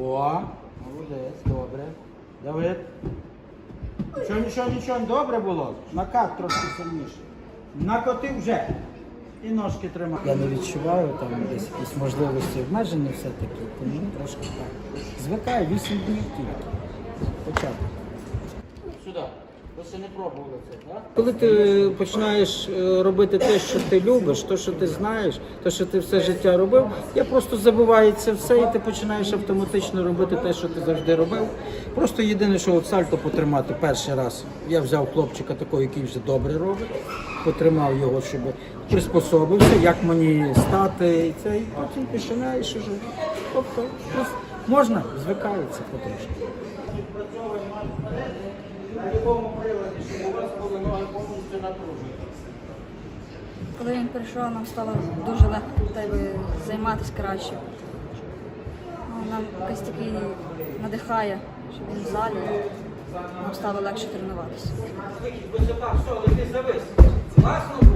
О, молодець, добре. Давид. Нічого, нічого, нічого, добре було. Накат трошки сильніше. Накоти вже. І ножки тримай. Я не відчуваю там десь якісь можливості обмеження все-таки, тому трошки так. Звикаю 8 днів тільки. Початок. Сюди. Ви ще не пробували це, так? Коли ти починаєш е, робити те, що ти любиш, те, що ти знаєш, те, що ти все життя робив, я просто забувається все, і ти починаєш автоматично робити те, що ти завжди робив. Просто єдине, що от сальто потримати перший раз. Я взяв хлопчика такого, який вже добре робить, потримав його, щоб приспособився, як мені стати, і це, і потім починаєш уже. Тобто ну, можна, звикається потрошки. На приладі, щоб у вас були ноги повністю напружені. Коли він прийшов, нам стало дуже легко тебе займатися краще. Ну, Нам якось такий надихає, що він в залі. Нам стало легше тренуватися. Висока, все, лети завис. Класно